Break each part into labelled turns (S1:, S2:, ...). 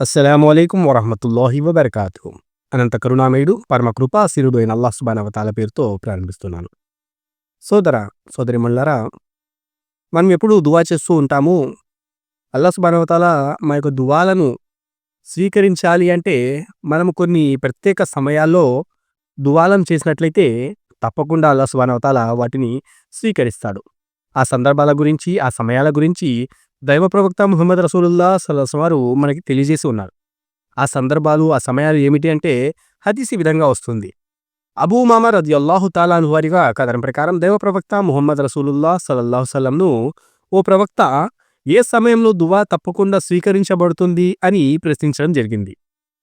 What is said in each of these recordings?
S1: అస్సలాము అలైకుం వరహమతుల్లాహి వబర్కాతు అనంత కరుణామయుడు పరమ కృపాశీరుడు అయిన అల్లాహ్ సుబానవతాల పేరుతో ప్రారంభిస్తున్నాను. సోదర సోదరి సోదరిమల్లారా మనం ఎప్పుడు దువా చేస్తూ ఉంటాము. అల్లా సుబానవతాల మా యొక్క దువాలను స్వీకరించాలి అంటే మనం కొన్ని ప్రత్యేక సమయాల్లో దువాలం చేసినట్లయితే తప్పకుండా అల్లా సుబానవతాల వాటిని స్వీకరిస్తాడు. ఆ సందర్భాల గురించి ఆ సమయాల గురించి దైవ ప్రవక్త ముహమ్మద్ రసూలుల్లా సలహం వారు మనకి తెలియజేసి ఉన్నారు. ఆ సందర్భాలు ఆ సమయాలు ఏమిటి అంటే హదీస్ ఈ విధంగా వస్తుంది. అబూ మామా అల్లాహు తాలాను వారిగా కథనం ప్రకారం దైవ ప్రవక్త ముహమ్మద్ రసూలుల్లా సలల్లాహు సలంను ఓ ప్రవక్త ఏ సమయంలో దువా తప్పకుండా స్వీకరించబడుతుంది? అని ప్రశ్నించడం జరిగింది.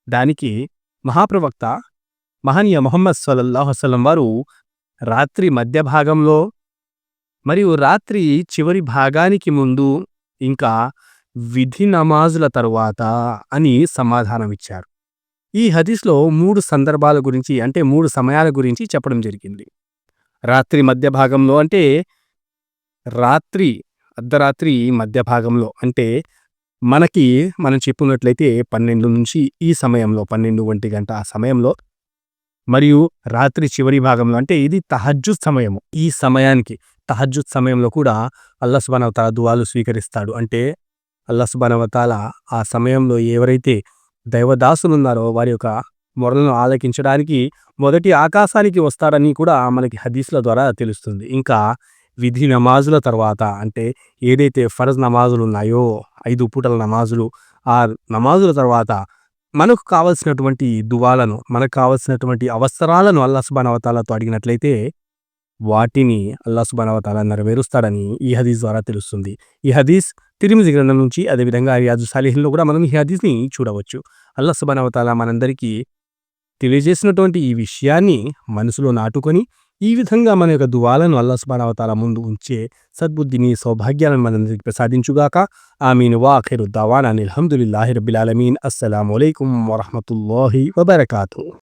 S1: దానికి మహాప్రవక్త మహనీయ మొహమ్మద్ సల్లల్లాహు వారు రాత్రి మధ్య భాగంలో మరియు రాత్రి చివరి భాగానికి ముందు ఇంకా విధి నమాజుల తరువాత అని సమాధానమిచ్చారు. ఈ హదీస్లో మూడు సందర్భాల గురించి అంటే మూడు సమయాల గురించి చెప్పడం జరిగింది. రాత్రి మధ్య భాగంలో అంటే రాత్రి అర్ధరాత్రి మధ్య భాగంలో అంటే మనకి మనం చెప్పుకున్నట్లయితే పన్నెండు నుంచి ఈ సమయంలో పన్నెండు ఒంటి గంట ఆ సమయంలో మరియు రాత్రి చివరి భాగంలో అంటే ఇది తహజ్జు సమయము. ఈ సమయానికి తహజ్జుద్ సమయంలో కూడా అల్లా సుబానవతాల దువాలు స్వీకరిస్తాడు. అంటే అల్లా సుబానవతాల ఆ సమయంలో ఎవరైతే దైవదాసులు ఉన్నారో వారి యొక్క మొరలను ఆలకించడానికి మొదటి ఆకాశానికి వస్తాడని కూడా మనకి హదీస్ల ద్వారా తెలుస్తుంది. ఇంకా విధి నమాజుల తర్వాత అంటే ఏదైతే ఫరజ్ నమాజులు ఉన్నాయో ఐదు పూటల నమాజులు ఆ నమాజుల తర్వాత మనకు కావలసినటువంటి దువాలను మనకు కావలసినటువంటి అవసరాలను అల్లా సుబానవతాలతో అడిగినట్లయితే వాటిని అల్లా సుబానవతాల నెరవేరుస్తాడని ఈ హదీస్ ద్వారా తెలుస్తుంది. ఈ హదీస్ తిరిమిది గ్రంథం నుంచి అదేవిధంగా రియాజు సాలిహిన్లో కూడా మనం ఈ హదీస్ని చూడవచ్చు. అల్లా సుబానవతాల మనందరికీ తెలియజేసినటువంటి ఈ విషయాన్ని మనసులో నాటుకొని ఈ విధంగా మన యొక్క దువాలను అల్లా సుబానవతాల ముందు ఉంచే సద్బుద్ధిని సౌభాగ్యాలను మనందరికీ ప్రసాదించుగాక. ఆమీన్. వాఖిరు దవాన్ అనిల్ హమ్దుల్లాహి రబ్బిల్ ఆలమీన్. అస్సలాము అలైకుం వరహమతుల్లాహి వబర్కాతు.